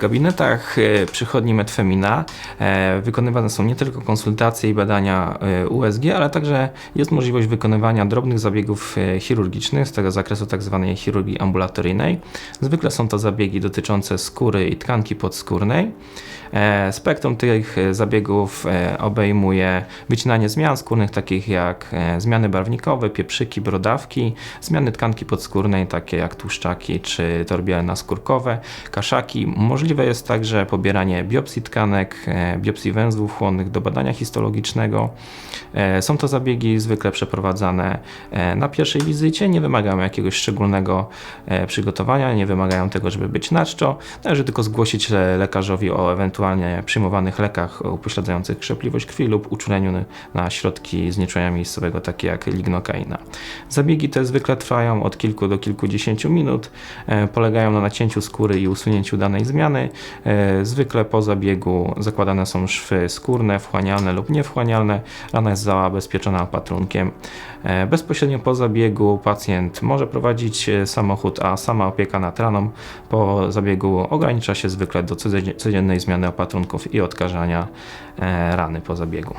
gabinetach e, przychodni Medfemina e, wykonywane są nie tylko konsultacje i badania e, USG, ale także jest możliwość wykonywania drobnych zabiegów chirurgicznych z tego zakresu tzw. chirurgii ambulatoryjnej. Zwykle są to zabiegi dotyczące skóry i tkanki podskórnej. Spektrum tych zabiegów obejmuje wycinanie zmian skórnych, takich jak zmiany barwnikowe, pieprzyki, brodawki, zmiany tkanki podskórnej, takie jak tłuszczaki czy torbielna skórkowe, kaszaki. Możliwe jest także pobieranie biopsji tkanek, e, biopsji węzłów chłonnych do badania histologicznego. E, Są to zabiegi zwykle przeprowadzane e, na pierwszej wizycie, nie wymagają jakiegoś szczególnego przygotowania, nie wymagają tego, żeby być na czczo. Należy tylko zgłosić le- lekarzowi o ewentualnie przyjmowanych lekach upośledzających krzepliwość krwi lub uczuleniu na środki znieczulenia miejscowego, takie jak lignokaina. Zabiegi te zwykle trwają od kilku do kilkudziesięciu minut, polegają na nacięciu skóry i usunięciu danej zmiany. E, Zwykle po zabiegu zakładane są szwy skórne, wchłanialne lub niewchłanialne. Rana jest zabezpieczona opatrunkiem. E, Bezpośrednio po zabiegu pacjent może prowadzić e, samochód, a sama opieka nad raną po zabiegu ogranicza się zwykle do codzien- codziennej zmiany opatrunków i odkażania rany po zabiegu.